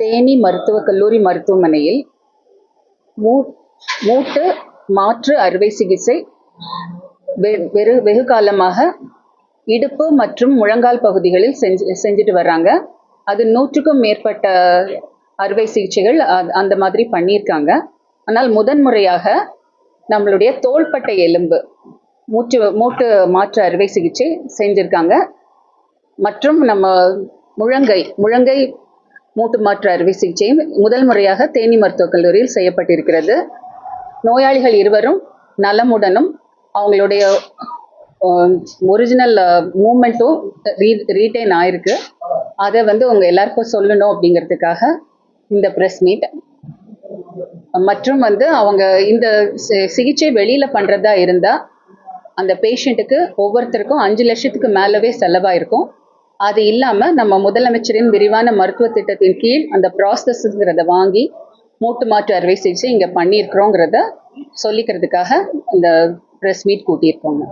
தேனி மருத்துவக் கல்லூரி மருத்துவமனையில் மூ மூட்டு மாற்று அறுவை சிகிச்சை வெகு வெறு வெகு காலமாக இடுப்பு மற்றும் முழங்கால் பகுதிகளில் செஞ்சு செஞ்சுட்டு வர்றாங்க. அது நூற்றுக்கும் மேற்பட்ட அறுவை சிகிச்சைகள் அந்த மாதிரி பண்ணியிருக்காங்க. ஆனால் முதன்முறையாக நம்மளுடைய தோள்பட்டை எலும்பு மூச்சு மூட்டு மாற்று அறுவை சிகிச்சை செஞ்சுருக்காங்க. மற்றும் நம்ம முழங்கை முழங்கை மூட்டு மாற்று அறுவை சிகிச்சையும் முதல் முறையாக தேனி மருத்துவக் கல்லூரியில் செய்யப்பட்டிருக்கிறது. நோயாளிகள் இருவரும் நலமுடனும் அவங்களுடைய ஒரிஜினல் மூமெண்ட்டும் ரீ ரீட்டைன் ஆயிருக்கு. அதை வந்து உங்க எல்லாருக்கும் சொல்லணும் அப்படிங்கிறதுக்காக இந்த ப்ரெஸ் மீட் மற்றும் வந்து அவங்க இந்த சிகிச்சை வெளியில பண்றதா இருந்தா அந்த பேஷண்ட்டுக்கு ஒவ்வொருத்தருக்கும் அஞ்சு லட்சத்துக்கு மேலவே செலவாயிருக்கும். அது இல்லாம நம்ம முதலமைச்சரின் விரிவான மருத்துவ திட்டத்தின் கீழ் அந்த ப்ராசஸ்ங்கிறத வாங்கி மூட்டு மாற்று அறுவை சிகிச்சை இங்க பண்ணியிருக்கிறோங்கிறத சொல்லிக்கிறதுக்காக இந்த ப்ரெஸ் மீட் கூட்டியிருக்கோங்க